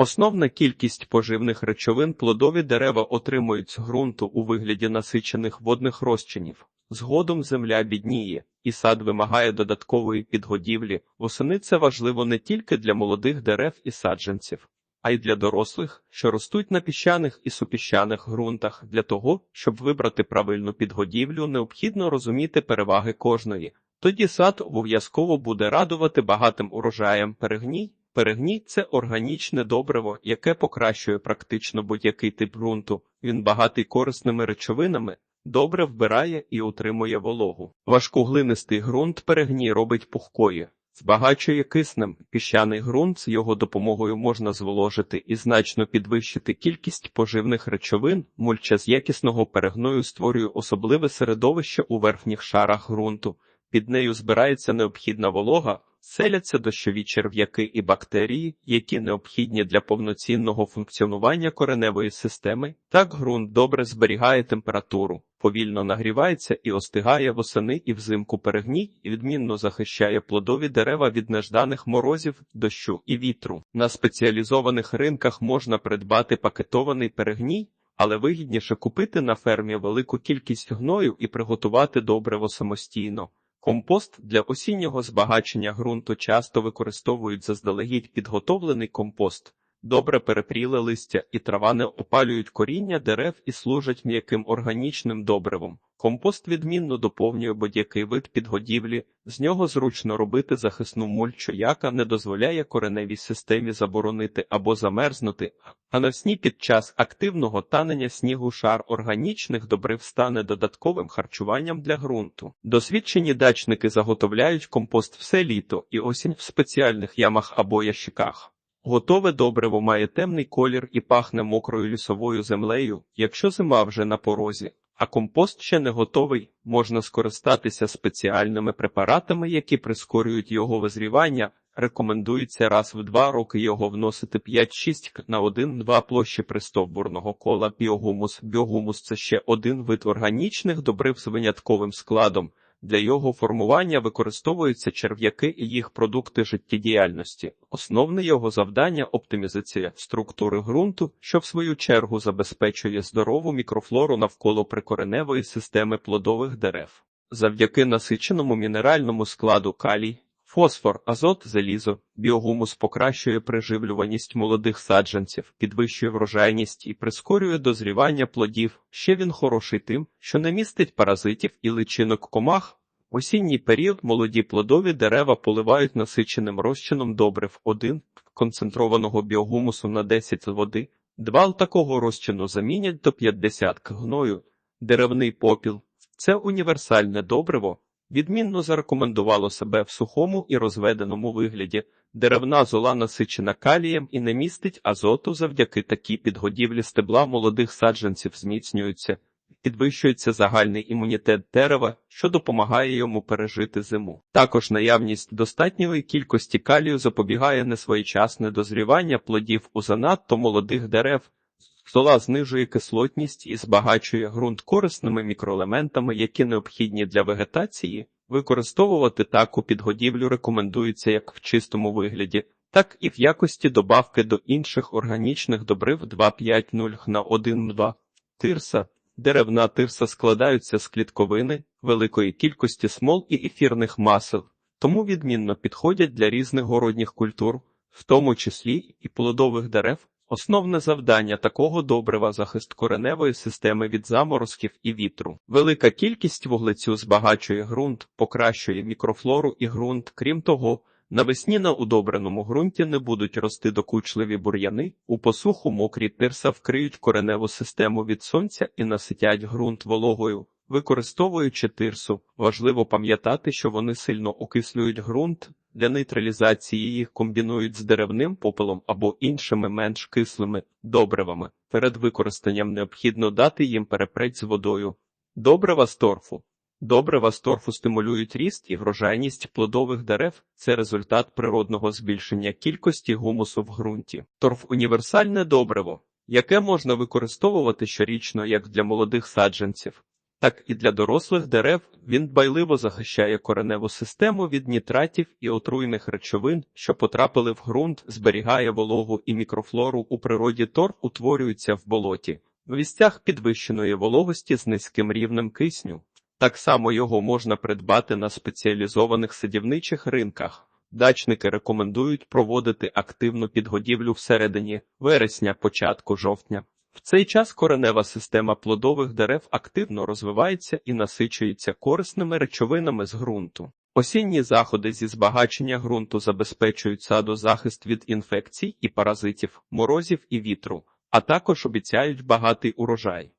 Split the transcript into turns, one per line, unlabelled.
Основна кількість поживних речовин плодові дерева отримують з ґрунту у вигляді насичених водних розчинів. Згодом земля бідніє, і сад вимагає додаткової підгодівлі. Восени це важливо не тільки для молодих дерев і саджанців, а й для дорослих, що ростуть на піщаних і супіщаних ґрунтах. Для того, щоб вибрати правильну підгодівлю, необхідно розуміти переваги кожної. Тоді сад обов'язково буде радувати багатим урожаєм перегній. Перегній це органічне добриво, яке покращує практично будь-який тип ґрунту. Він багатий корисними речовинами, добре вбирає і утримує вологу. Важкоглинистий ґрунт перегній робить пухкою, збагачує киснем. Піщаний ґрунт з його допомогою можна зволожити і значно підвищити кількість поживних речовин. Мульча з якісного перегною створює особливе середовище у верхніх шарах ґрунту. Під нею збирається необхідна волога, селяться дощові черв'яки і бактерії, які необхідні для повноцінного функціонування кореневої системи. Так ґрунт добре зберігає температуру, повільно нагрівається і остигає восени і взимку перегній і відмінно захищає плодові дерева від нежданих морозів, дощу і вітру. На спеціалізованих ринках можна придбати пакетований перегній. Але вигідніше купити на фермі велику кількість гною і приготувати добриво самостійно. Компост для осіннього збагачення ґрунту часто використовують заздалегідь підготовлений компост. Добре перепріле листя і трава не опалюють коріння дерев і служать м'яким органічним добривом. Компост відмінно доповнює будь-який вид підгодівлі, з нього зручно робити захисну мульчу, яка не дозволяє кореневій системі заборонити або замерзнути, а навесні під час активного танення снігу шар органічних добрив стане додатковим харчуванням для ґрунту. Досвідчені дачники заготовляють компост все літо і осінь в спеціальних ямах або ящиках. Готове добриво має темний колір і пахне мокрою лісовою землею, якщо зима вже на порозі, а компост ще не готовий, можна скористатися спеціальними препаратами, які прискорюють його визрівання. Рекомендується раз в два роки його вносити 5-6 на 1-2 площі пристовбурного кола біогумус. Біогумус – це ще один вид органічних добрив з винятковим складом. Для його формування використовуються черв'яки і їх продукти життєдіяльності. Основне його завдання оптимізація структури ґрунту, що в свою чергу забезпечує здорову мікрофлору навколо прикореневої системи плодових дерев. Завдяки насиченому мінеральному складу калій, фосфор, азот, залізо, біогумус покращує приживлюваність молодих саджанців, підвищує врожайність і прискорює дозрівання плодів. Ще він хороший тим, що не містить паразитів і личинок комах. В осінній період молоді плодові дерева поливають насиченим розчином добрив 1 концентрованого біогумусу на 10 води. Два такого розчину замінять до 50 гною. Деревний попіл це універсальне добриво. Відмінно зарекомендувало себе в сухому і розведеному вигляді. Деревна зола насичена калієм і не містить азоту завдяки такій підгодівлі стебла молодих саджанців зміцнюються, підвищується загальний імунітет дерева, що допомагає йому пережити зиму. Також наявність достатньої кількості калію запобігає несвоєчасне дозрівання плодів у занадто молодих дерев. Зола знижує кислотність і збагачує ґрунт корисними мікроелементами, які необхідні для вегетації. Використовувати таку підгодівлю рекомендується як в чистому вигляді, так і в якості добавки до інших органічних добрив 2,5,0 на 1,2. Тирса. Деревна тирса складаються з клітковини, великої кількості смол і ефірних масел, тому відмінно підходять для різних городніх культур, в тому числі і плодових дерев. Основне завдання такого добрива захист кореневої системи від заморозків і вітру. Велика кількість вуглецю збагачує ґрунт, покращує мікрофлору і ґрунт. Крім того, навесні на удобреному ґрунті не будуть рости докучливі бур'яни, у посуху мокрі тирса вкриють кореневу систему від сонця і наситять ґрунт вологою. Використовуючи тирсу, важливо пам'ятати, що вони сильно окислюють ґрунт, для нейтралізації їх комбінують з деревним попелом або іншими менш кислими добривами. Перед використанням необхідно дати їм перепреть з водою. Добрива з торфу. Добрива з торфу стимулюють ріст і врожайність плодових дерев. Це результат природного збільшення кількості гумусу в ґрунті. Торф універсальне добриво, яке можна використовувати щорічно як для молодих саджанців, так і для дорослих дерев він дбайливо захищає кореневу систему від нітратів і отруйних речовин, що потрапили в ґрунт, зберігає вологу і мікрофлору у природі торф утворюється в болоті, в місцях підвищеної вологості з низьким рівнем кисню. Так само його можна придбати на спеціалізованих садівничих ринках. Дачники рекомендують проводити активну підгодівлю всередині вересня, початку жовтня. В цей час коренева система плодових дерев активно розвивається і насичується корисними речовинами з ґрунту. Осінні заходи зі збагачення ґрунту забезпечують саду захист від інфекцій і паразитів, морозів і вітру, а також обіцяють багатий урожай.